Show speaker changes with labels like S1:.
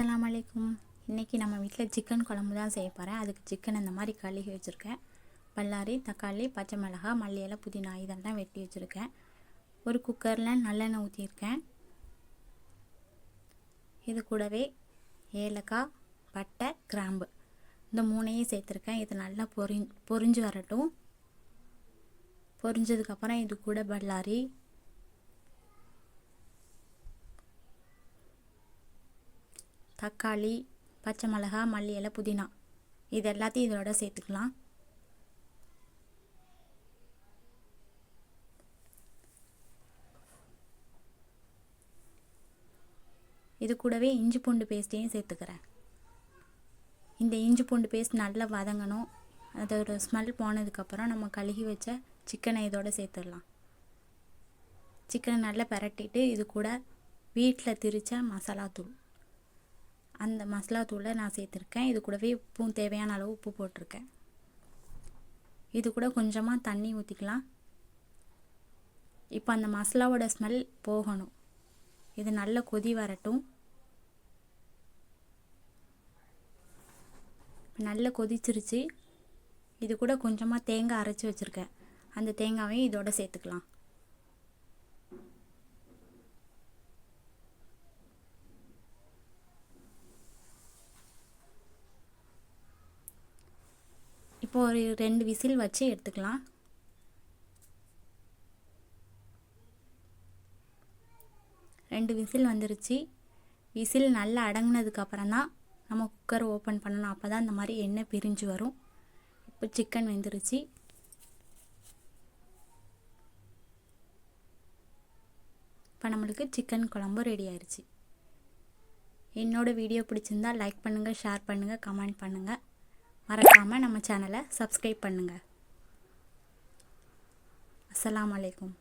S1: அஸ்லாம் அலைக்கும். இன்றைக்கி நம்ம வீட்டில் சிக்கன் குழம்பு தான் செய்ய போகிறேன் அதுக்கு சிக்கன் இந்த மாதிரி கழுகி வச்சுருக்கேன். பல்லாரி தக்காளி பச்சை மிளகாய் மல்லி புதினா இதெல்லாம் வெட்டி வச்சுருக்கேன். ஒரு குக்கரில் நல்லெண்ணெய் ஊற்றியிருக்கேன் இது கூடவே ஏலக்காய் பட்டை கிராம்பு. இந்த மூணையும் சேர்த்துருக்கேன். இது நல்லா பொரி பொரிஞ்சு வரட்டும். பொரிஞ்சதுக்கப்புறம் இது கூட பல்லாரி தக்காளி பச்சை மிளகா மல்லி இலை புதினா. இது எல்லாத்தையும் இதோட சேர்த்துக்கலாம். இது கூடவே இஞ்சி பூண்டு பேஸ்ட்டையும் சேர்த்துக்கிறேன். இந்த இஞ்சி பூண்டு பேஸ்ட் நல்லா வதங்கணும். அதோட ஸ்மெல் போனதுக்கப்புறம் நம்ம கழுகி வச்ச சிக்கனை இதோட சேர்த்துடலாம். சிக்கனை நல்லா பரட்டிட்டு இது கூட வீட்டில் திரித்த மசாலா தூள். அந்த மசாலா தூளை நான் சேர்த்துருக்கேன். இது கூடவே உப்பும் தேவையான அளவு உப்பு போட்டிருக்கேன். இது கூட கொஞ்சமாக தண்ணி ஊற்றிக்கலாம் இப்போ அந்த மசாலாவோட ஸ்மெல் போகணும். இது நல்ல கொதி வரட்டும். நல்ல கொதிச்சிருச்சு. இது கூட கொஞ்சமாக தேங்காய் அரைச்சி வச்சுருக்கேன். அந்த தேங்காவையும் இதோட சேர்த்துக்கலாம். இப்போ ஒரு ரெண்டு விசில் வச்சு எடுத்துக்கலாம். ரெண்டு விசில் வந்துருச்சு. விசில் நல்லா அடங்கினதுக்கப்புறம் தான் நம்ம குக்கர் ஓப்பன் பண்ணணும். அப்போ தான் இந்த மாதிரி எண்ணெய் பிரிஞ்சு வரும். இப்போ சிக்கன் வெந்துருச்சு. இப்போ நம்மளுக்கு சிக்கன் குழம்பு ரெடி ஆயிடுச்சு என்னோடய வீடியோ பிடிச்சிருந்தா லைக் பண்ணுங்கள் ஷேர் பண்ணுங்கள் கமெண்ட் பண்ணுங்கள் மறக்காமல் நம்ம சேனலை சப்ஸ்கிரைப் பண்ணுங்கள் அஸ்லாம் அலைக்கும்.